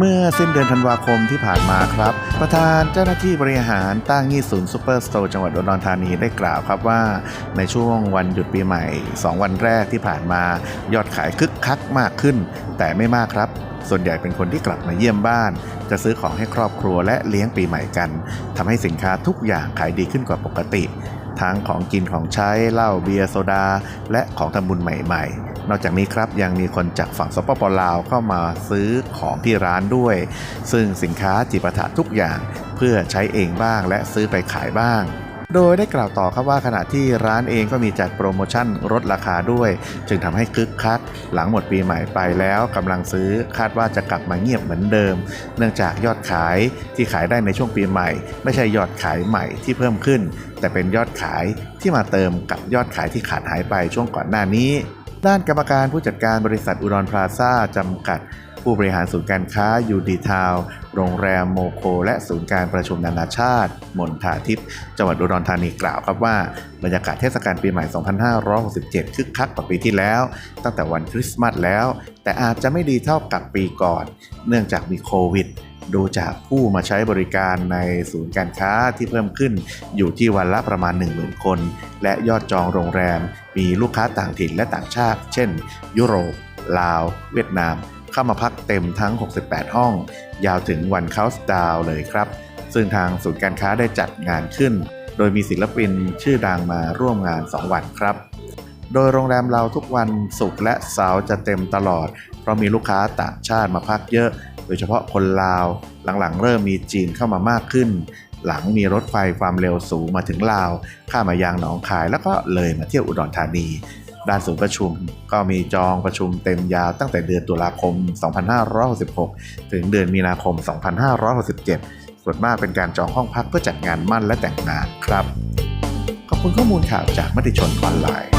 เมื่อสิ้นเดือนธันวาคมที่ผ่านมาครับ ประธานเจ้าหน้าที่บริหารตั้งยี่ศูนย์ซูเปอร์สโตร์จังหวัดอุดรธานีได้กล่าวครับว่า ในช่วงวันหยุดปีใหม่ 2 วันแรกที่ผ่านมา ยอดขายคึกคักมากขึ้น แต่ไม่มากครับ ส่วนใหญ่เป็นคนที่กลับมาเยี่ยมบ้าน จะซื้อของให้ครอบครัวและเลี้ยงปีใหม่กันทำให้สินค้าทุกอย่างขายดีขึ้นกว่าปกติ ทั้งของกินของใช้เหล้าเบียร์โซดา และของทำบุญใหม่ๆ นอกจากนี้ครับยังมีคนจากฝั่งสปปลาวเข้ามาซื้อของที่ร้านด้วย ซึ่งสินค้าจิปาถะทุกอย่างเพื่อใช้เองบ้างและซื้อไปขายบ้าง โดยได้กล่าวต่อครับว่าขณะที่ร้านเองก็มีจัดโปรโมชั่นลดราคาด้วย จึงทำให้คึกคัก หลังหมดปีใหม่ไปแล้วกำลังซื้อคาดว่าจะกลับมาเงียบเหมือนเดิม เนื่องจากยอดขายที่ขายได้ในช่วงปีใหม่ ไม่ใช่ยอดขายใหม่ที่เพิ่มขึ้น แต่เป็นยอดขายที่มาเติมกับยอดขายที่ขาดหายไปช่วงก่อนหน้านี้ ด้านกรรมการผู้จัดการบริษัทอุดรพลาซ่าจำกัด ผู้บริหารศูนย์การค้ายูดีทาวโรงแรมโมโค และศูนย์การประชุมนานาชาติ มณฑาทิพย์จังหวัดอุดรธานีกล่าวครับว่า บรรยากาศเทศกาลปีใหม่ 2567 คึกคักกว่าปีที่แล้ว ตั้งแต่วันคริสต์มาสแล้ว แต่อาจจะไม่ดีเท่ากับปีก่อน เนื่องจากมีโควิดดูจากผู้มาใช้บริการในศูนย์การค้าที่เพิ่มขึ้น อยู่ที่วันละประมาณ 10,000 คน และยอดจองโรงแรม มีลูกค้าต่างถิ่นและต่างชาติ เช่น ยุโรป ลาว เวียดนาม เข้ามาพักเต็มทั้ง 68 ห้อง ยาวถึงวันเคาน์ดาวเลยครับ ซึ่งทางศูนย์การค้าได้จัดงานขึ้น โดยมีศิลปินชื่อดังมาร่วมงาน 2 วันครับ โดยโรงแรมเราทุกวันศุกร์และเสาร์จะเต็มตลอด เพราะมีลูกค้าต่างชาติมาพักเยอะ โดยเฉพาะคนลาว หลังๆ เริ่มมีจีนเข้ามามากขึ้น หลังมีรถไฟความเร็วสูงมาถึงลาว ข้ามมายางหนองคายแล้วก็เลยมาเที่ยวอุดรธานี ด้านศูนย์ประชุม ก็มีจองประชุมเต็มยาวตั้งแต่เดือนตุลาคม 2566 ถึงเดือนมีนาคม 2567 ส่วนมากเป็นการจองห้องพักเพื่อจัดงานมั่นและแต่งงานครับ ขอบคุณข้อมูลข่าวจากมติชนออนไลน์